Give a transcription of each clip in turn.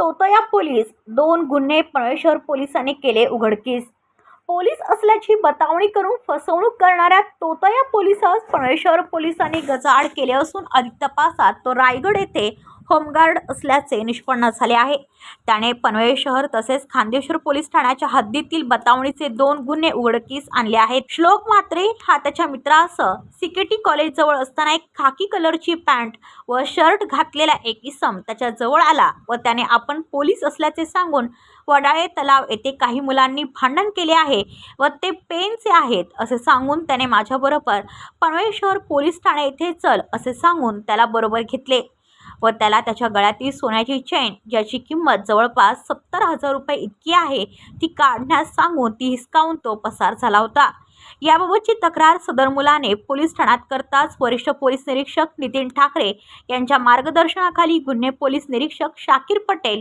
तोतया police दोन गुन्हे पनवेल शहर पोलिसांनी केले उघडकीस. पोलीस असल्याची बतावणी करून फसवणूक करणाऱ्या तोतया पोलिसास पनवेल शहर पोलिसांनी गजाआड केले असून अधिक तपासात तो रायगड येथे होमगार्ड असल्याचे निष्पन्न झाले आहे. त्याने पनवेल शहर तसेच खांदेश्वर पोलीस ठाण्याच्या हद्दीतील बतावणीचे दोन गुन्हे उघडकीस आणले आहेत. श्लोक मात्रे हा त्याच्या मित्रासह सिकेटी कॉलेजजवळ असताना एक खाकी कलरची पॅन्ट व शर्ट घातलेला एक इसम त्याच्याजवळ आला व त्याने आपण पोलीस असल्याचे सांगून वडाळे तलाव येथे काही मुलांनी भांडण केले आहे व ते पेनचे आहेत असे सांगून त्याने माझ्याबरोबर पनवेल शहर पोलीस ठाणे येथे चल असे सांगून त्याला बरोबर घेतले. व त्याला त्याच्या गळ्यातील सोन्याची चैन ज्याची किंमत जवळपास सत्तर हजार रुपये इतकी आहे ती काढण्यास सांगून ती हिसकावून तो पसार झाला होता. याबाबतची तक्रार सदर मुलाने पोलीस ठाण्यात करताच वरिष्ठ पोलीस निरीक्षक नितीन ठाकरे यांच्या मार्गदर्शनाखाली गुन्हे पोलीस निरीक्षक शाकीर पटेल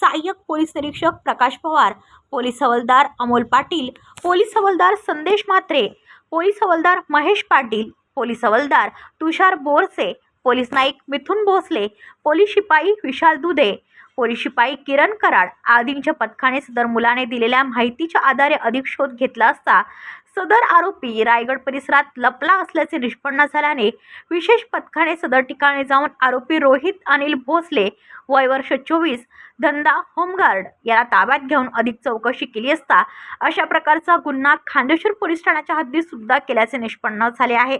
सहाय्यक पोलीस निरीक्षक प्रकाश पवार पोलीस हवालदार अमोल पाटील पोलीस हवालदार संदेश म्हात्रे पोलीस हवालदार महेश पाटील पोलीस हवालदार तुषार बोरसे पोलीस नाईक मिथुन भोसले पोलीस शिपाई विशाल दुधे पोलीस शिपाई किरण कराड आदींच्या पथकाने सदर मुलाने दिलेल्या माहितीच्या आधारे अधिक शोध घेतला असता सदर आरोपी रायगड परिसरात लपला असल्याचे निष्पन्न झाल्याने विशेष पथकाने सदर ठिकाणी जाऊन आरोपी रोहित अनिल भोसले वय वर्ष चोवीस धंदा होमगार्ड याला ताब्यात घेऊन अधिक चौकशी केली असता अशा प्रकारचा गुन्हा खांदेश्वर पोलीस ठाण्याच्या हद्दीत सुद्धा केल्याचे निष्पन्न झाले आहे.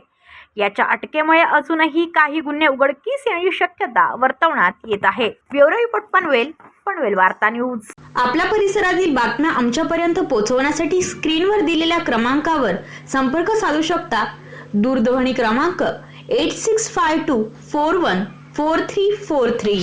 याच्या अटकेमुळे अजूनही काही गुन्हे उघडकीस येण्याची शक्यता वर्तवण्यात येत आहे. ब्युरो रिपोर्ट पनवेल पनवेल वार्ता न्यूज. आपल्या परिसरातील बातम्या आमच्यापर्यंत पोहोचवण्यासाठी स्क्रीनवर दिलेल्या क्रमांकावर संपर्क साधू शकता. दूरध्वनी क्रमांक eight six five two four one four three four three